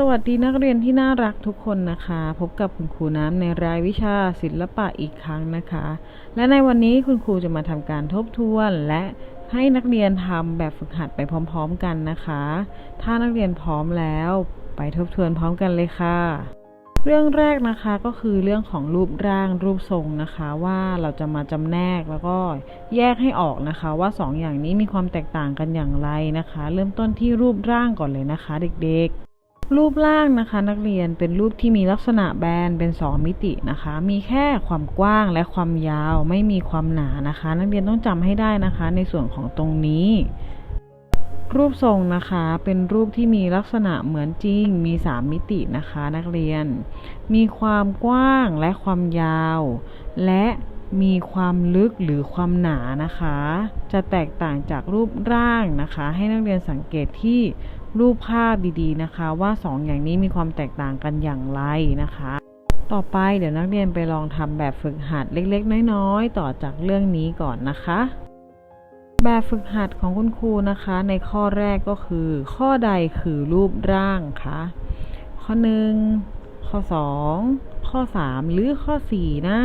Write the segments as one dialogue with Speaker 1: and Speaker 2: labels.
Speaker 1: สวัสดีนักเรียนที่น่ารักทุกคนนะคะ พบกับคุณครูน้ำในรายวิชาศิลปะอีกครั้งนะคะ และในวันนี้คุณครูจะมาทำการทบทวนและให้นักเรียนทำแบบฝึกหัดไปพร้อม ๆ กันนะคะ ถ้านักเรียนพร้อมแล้วไปทบทวนพร้อมกันเลยค่ะ เรื่องแรกนะคะก็คือเรื่องของรูปร่างรูปทรงนะคะว่าเราจะมาจำแนกแล้วก็แยกให้ออกนะคะ ว่าสองอย่างนี้มีความแตกต่างกันอย่างไรนะคะ เริ่มต้นที่รูปร่างก่อนเลยนะคะ เด็กๆ รูปร่างนะคะนักเรียนเป็นรูปที่มีลักษณะแบนเป็น 2 มิตินะคะ มีแค่ความกว้างและความยาวไม่มีความหนานะคะ นักเรียนต้องจำให้ได้นะคะ ในส่วนของตรงนี้ รูปทรงนะคะเป็นรูปที่มีลักษณะเหมือนจริง มี 3 มิตินะคะ นักเรียน มีความกว้างและความยาว และมีความลึกหรือความหนานะคะ จะแตกต่างจากรูปร่างนะคะ ให้นักเรียนสังเกตที่ รูปภาพดีๆนะคะ ว่า 2ออย่างนี้มีความแตกต่างกันอย่างไรนะคะ ต่อไปเดี๋ยวนักเรียนไปลองทำแบบฝึกหัดเล็กๆ น้อยๆ ต่อจากเรื่องนี้ก่อนนะคะ แบบฝึกหัดของคุณครูนะคะ ในข้อแรกก็คือ ข้อใดคือรูปร่างคะข้อ 1 ข้อ 2 ข้อ 3 หรือข้อ 4 นะ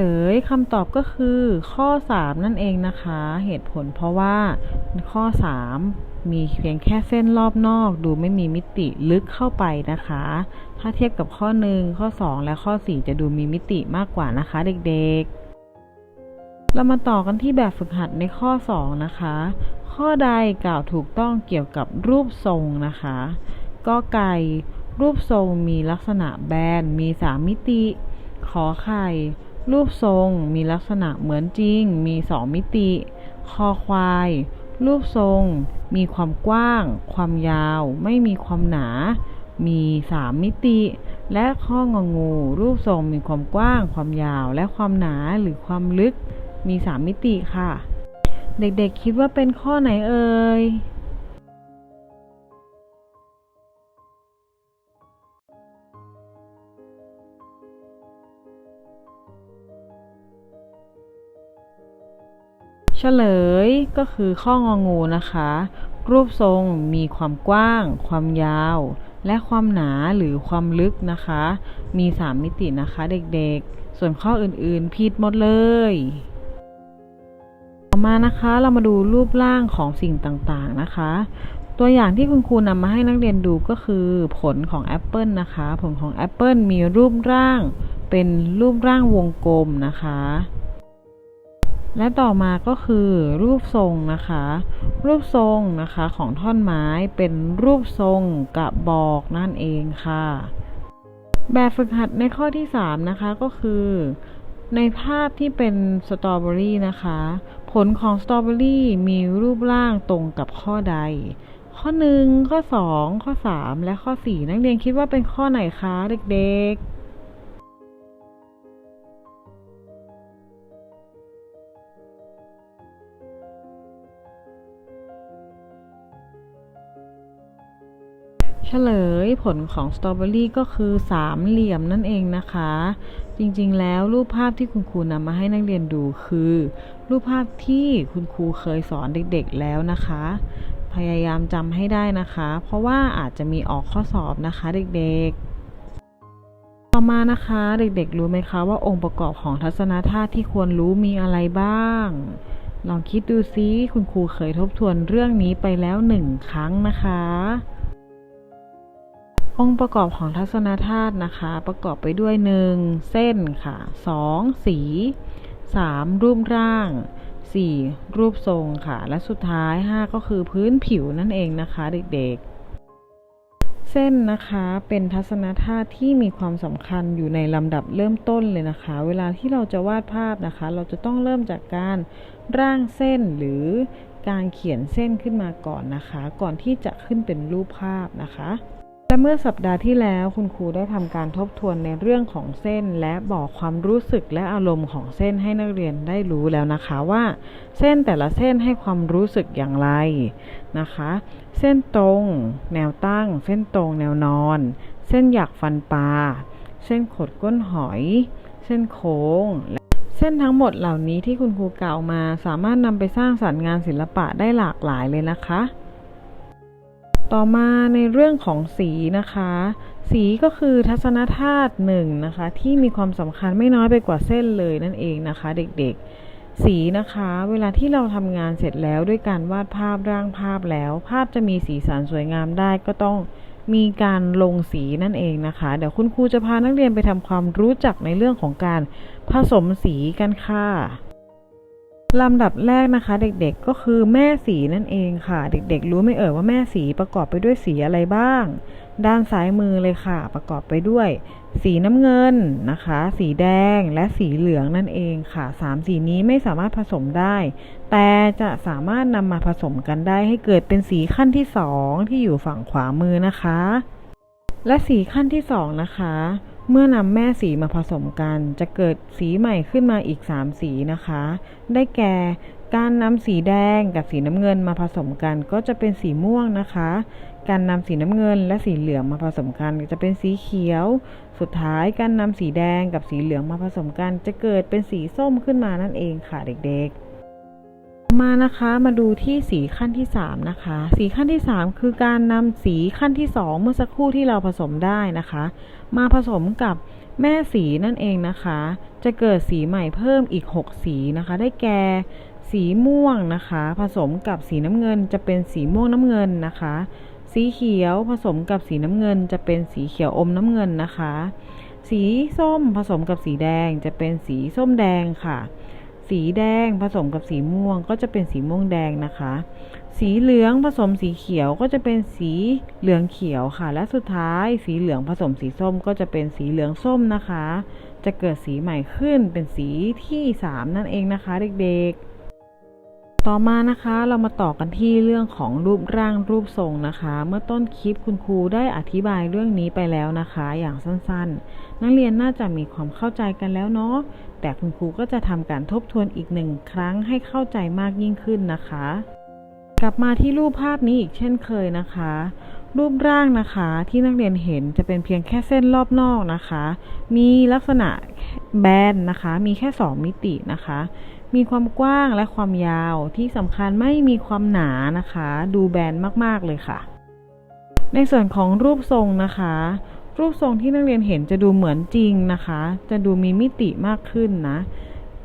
Speaker 1: ลยคำตอบก็คือข้อ 3 นั่นเองนะคะ เหตุผลเพราะว่าข้อ 3 มีเพียงแค่เส้นรอบนอก ดูไม่มีมิติลึกเข้าไปนะคะ ถ้าเทียบกับข้อ 1 ข้อ 2 และข้อ 4 จะดูมีมิติมากกว่านะคะเด็กๆ เรามาต่อกันที่แบบฝึกหัดในข้อ 2 นะคะ ข้อใดกล่าวถูกต้องเกี่ยวกับรูปทรงนะคะก็ไก่รูปทรงมีลักษณะแบน มี3มิติ ขอไข่ รูปทรงมีลักษณะเหมือนจริง มี2มิติ คอควาย รูปทรง มีความกว้าง ความยาว ไม่มีความหนา มี3มิติ และข้ององู รูปทรงมีความกว้าง ความยาว และความหนาหรือความลึก มี3มิติค่ะ เด็กๆคิดว่าเป็นข้อไหนเอ่ย ลยก็คือข้ององูนะคะ รูปทรงมีความกว้าง ความยาว และความหนาหรือความลึกนะคะ มี 3 มิตินะคะเด็กๆ ส่วนข้ออื่นๆผิดหมดเลย ต่อมานะคะเรามาดูรูปร่างของสิ่งต่างๆนะคะ ตัวอย่างที่คุณครูนำมาให้นักเรียนดูก็คือผลของแอปเปิลนะคะ ผลของแอปเปิลมีรูปร่างเป็นรูปร่างวงกลมนะคะ และต่อมาก็คือรูปทรงนะคะ รูปทรงนะคะของท่อนไม้เป็นรูปทรงกระบอกนั่นเองค่ะ แบบฝึกหัดในข้อที่ 3 นะคะก็คือ ในภาพที่เป็นสตรอเบอรี่นะคะ ผลของสตรอเบอรี่มีรูปร่างตรงกับข้อใด ข้อ 1 ข้อ 2 ข้อ 3 และข้อ 4 นักเรียนคิดว่าเป็นข้อไหนคะเด็กๆ เฉลยผลของสตรอเบอรี่ก็คือสามเหลี่ยมนั่นเองนะคะ จริงๆ แล้วรูปภาพที่คุณครูนำมาให้นักเรียนดูคือ รูปภาพที่คุณครูเคยสอนเด็กๆแล้วนะคะ พยายามจำให้ได้นะคะ เพราะว่าอาจจะมีออกข้อสอบนะคะเด็กๆต่อมานะคะเด็กๆ รู้ไหมคะว่าองค์ประกอบของทัศนธาตุที่ควรรู้มีอะไรบ้าง ลองคิดดูซิคุณครูเคยทบทวนเรื่องนี้ไปแล้วหนึ่งครั้งนะคะ องค์ประกอบของทัศนธาตุนะคะ ประกอบไปด้วย 1. เส้นค่ะ 2. สี 3. รูปร่าง 4. รูปทรงค่ะ และสุดท้าย 5 ก็คือพื้นผิวนั่นเองนะคะเด็กๆ เส้นนะคะเป็นทัศนธาตุที่มีความสำคัญอยู่ในลำดับเริ่มต้นเลยนะคะ เวลาที่เราจะวาดภาพนะคะ เราจะต้องเริ่มจากการร่างเส้นหรือการเขียนเส้นขึ้นมาก่อนนะคะ ก่อนที่จะขึ้นเป็นรูปภาพนะคะ และเมื่อสัปดาห์ที่แล้วคุณครูได้ทำการทบทวนในเรื่องของเส้น และบอกความรู้สึกและอารมณ์ของเส้นให้นักเรียนได้รู้แล้วนะคะว่า เส้นแต่ละเส้นให้ความรู้สึกอย่างไรนะคะ เส้นตรง แนวตั้ง เส้นตรงแนวนอน เส้นหยักฟันปลาเส้นขดก้นหอย เส้นโค้งและเส้นทั้งหมดเหล่านี้ที่คุณครูกล่าวมา สามารถนำไปสร้างสรรค์งานศิลปะได้หลากหลายเลยนะคะ ต่อมาในเรื่องของสีนะคะ สีก็คือทัศนธาตุหนึ่งนะคะ ที่มีความสำคัญไม่น้อยไปกว่าเส้นเลยนั่นเองนะคะ เด็กๆ สีนะคะ เวลาที่เราทำงานเสร็จแล้วด้วยการวาดภาพร่างภาพแล้ว ภาพจะมีสีสันสวยงามได้ก็ต้องมีการลงสีนั่นเองนะคะ เดี๋ยวคุณครูจะพานักเรียนไปทำความรู้จักในเรื่องของการผสมสีกันค่ะ ลำดับแรกนะคะ เด็กๆก็คือแม่สีนั่นเองค่ะ เด็กๆ รู้ไหมเอ่ยว่าแม่สีประกอบไปด้วยสีอะไรบ้าง ด้านซ้ายมือเลยค่ะ ประกอบไปด้วย สีน้ำเงินนะคะ สีแดงและสีเหลืองนั่นเองค่ะสามสีนี้ไม่สามารถผสมได้ แต่จะสามารถนำมาผสมกันได้ให้เกิดเป็นสีขั้นที่สองที่อยู่ฝั่งขวามือนะคะ และสีขั้นที่สองนะคะ เมื่อนำแม่สีมาผสมกัน จะเกิดสีใหม่ขึ้นมาอีก 3 สีนะคะ ได้แก่การนำสีแดงกับสีน้ำเงินมาผสมกันก็จะเป็นสีม่วงนะคะ การนำสีน้ำเงินและสีเหลืองมาผสมกันจะเป็นสีเขียว สุดท้ายการนำสีแดงกับสีเหลืองมาผสมกัน จะเกิดเป็นสีส้มขึ้นมานั่นเองค่ะเด็กๆ มานะคะมาดูที่สีขั้นที่ 3 นะคะ สีขั้นที่ 3 คือการนำสีขั้นที่ 2 เมื่อสักครู่ที่เราผสมได้นะคะ มาผสมกับแม่สีนั่นเองนะคะ จะเกิดสีใหม่เพิ่มอีก 6 สีนะคะ ได้แก่สีม่วงนะคะ ผสมกับสีน้ำเงินจะเป็นสีม่วงน้ำเงินนะคะ สีเขียวผสมกับสีน้ำเงิน จะเป็นสีเขียวอมน้ำเงินนะคะ สีส้มผสมกับสีแดงจะเป็นสีส้มแดงค่ะ สีแดงผสมกับสีม่วงก็จะเป็นสีม่วงแดงนะคะ สีเหลืองผสมสีเขียวก็จะเป็นสีเหลืองเขียวค่ะ และสุดท้ายสีเหลืองผสมสีส้มก็จะเป็นสีเหลืองส้มนะคะ จะเกิดสีใหม่ขึ้นเป็นสีที่ 3 นั่นเองนะคะเด็กๆ ต่อมานะคะเรามาต่อกันที่เรื่องของรูปร่างรูปทรงนะคะ เมื่อต้นคลิปคุณครูได้อธิบายเรื่องนี้ไปแล้วนะคะ อย่างสั้นๆ นักเรียนน่าจะมีความเข้าใจกันแล้วเนาะแต่คุณครูก็จะทำการทบทวนอีกหนึ่งครั้งให้เข้าใจมากยิ่งขึ้นนะคะ กลับมาที่รูปภาพนี้อีกเช่นเคยนะคะ รูปร่างนะคะที่นักเรียนเห็นจะเป็นเพียงแค่เส้นรอบนอกนะคะ มีลักษณะแบนนะคะ มีแค่ 2 มิตินะคะ มีความกว้างและความยาวที่สำคัญไม่มีความหนานะคะ ดูแบนมากๆเลยค่ะ ในส่วนของรูปทรงนะคะ รูปทรงที่นักเรียนเห็นจะดูเหมือนจริงนะคะ จะดูมีมิติมากขึ้นนะ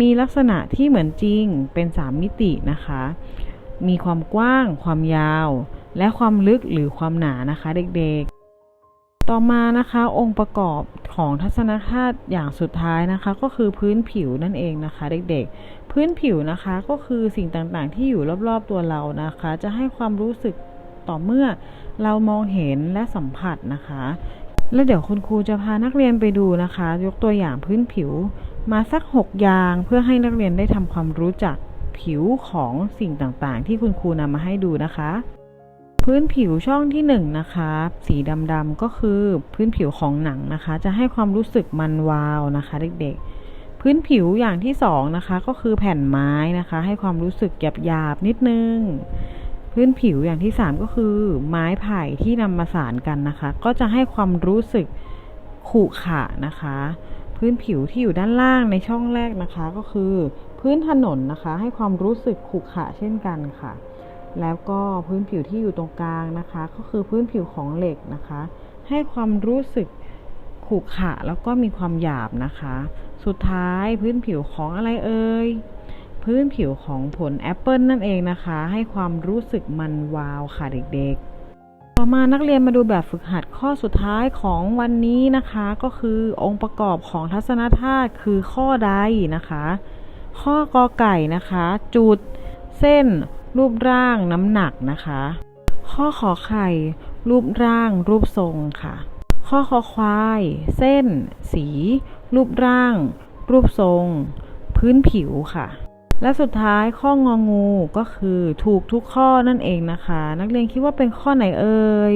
Speaker 1: มีลักษณะที่เหมือนจริงเป็น 3 มิตินะคะ มีความกว้าง ความยาว และความลึกหรือความหนานะคะ เด็กๆ ต่อมานะคะองค์ประกอบของทัศนคติอย่างสุดท้ายนะคะ ก็คือพื้นผิวนั่นเองนะคะ เด็กๆ พื้นผิวนะคะก็คือสิ่งต่างๆ ที่อยู่รอบๆตัวเรานะคะ จะให้ความรู้สึกต่อเมื่อเรามองเห็นและสัมผัสนะคะ แล้วเดี๋ยวคุณครูจะพานักเรียนไปดูนะคะ ยกตัวอย่างพื้นผิวมาสัก 6 อย่างเพื่อให้นักเรียนได้ทำความรู้จักผิวของสิ่งต่างๆ ที่คุณครูนำมาให้ดูนะคะ พื้นผิวช่องที่1นนะคะ สีดำๆก็คือพื้นผิวของหนังนะคะ จะให้ความรู้สึกมันวาวนะคะ เด็กๆ พื้นผิวอย่างที่2นะคะก็คือแผ่นไม้นะคะ ให้ความรู้สึกหยาบๆนิดนึง พื้นผิวอย่างที่ 3 ก็คือไม้ไผ่ที่นำมาสานกันนะคะ ก็จะให้ความรู้สึกขรุขระนะคะ พื้นผิวที่อยู่ด้านล่างในช่องแรกนะคะ ก็คือ พื้นถนนนะคะ ให้ความรู้สึกขรุขระเช่นกันค่ะ แล้วก็พื้นผิวที่อยู่ตรงกลางนะคะ ก็คือพื้นผิวของเหล็กนะคะ ให้ความรู้สึกขรุขระแล้วก็มีความหยาบนะคะ สุดท้ายพื้นผิวของอะไรเอ่ยพื้นผิวของผลแอปเปิลนั่นเองนะคะ ให้ความรู้สึกมันวาวค่ะเด็กๆ ต่อมานักเรียนมาดูแบบฝึกหัดข้อสุดท้ายของวันนี้นะคะ ก็คือองค์ประกอบของทัศนธาตุคือข้อใดนะคะ ข้อกอไก่นะคะ จุดเส้น รูปร่างน้ำหนักนะคะ ข้อขอไข่ รูปร่าง รูปทรงค่ะ ข้อคอควาย เส้น สี รูปร่าง รูปทรง พื้นผิวค่ะ และสุดท้ายข้ององูก็คือถูกทุกข้อนั่นเองนะคะ นักเรียนคิดว่าเป็นข้อไหนเอ่ย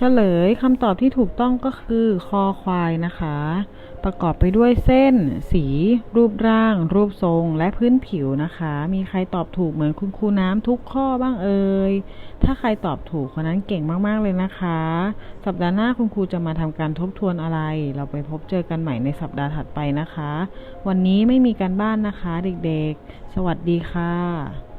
Speaker 1: ฉลยคำตอบที่ถูกต้องก็คือคอควายนะคะ ประกอบไปด้วยเส้น สี รูปร่าง รูปทรงและพื้นผิวนะคะ มีใครตอบถูกเหมือนคุณครูน้ำทุกข้อบ้างเอ่ยถ้าใครตอบถูกคนนั้นเก่งมากๆเลยนะคะ สัปดาห์หน้าคุณครูจะมาทำการทบทวนอะไร เราไปพบเจอกันใหม่ในสัปดาห์ถัดไปนะคะ วันนี้ไม่มีการบ้านนะคะเด็กๆ สวัสดีค่ะ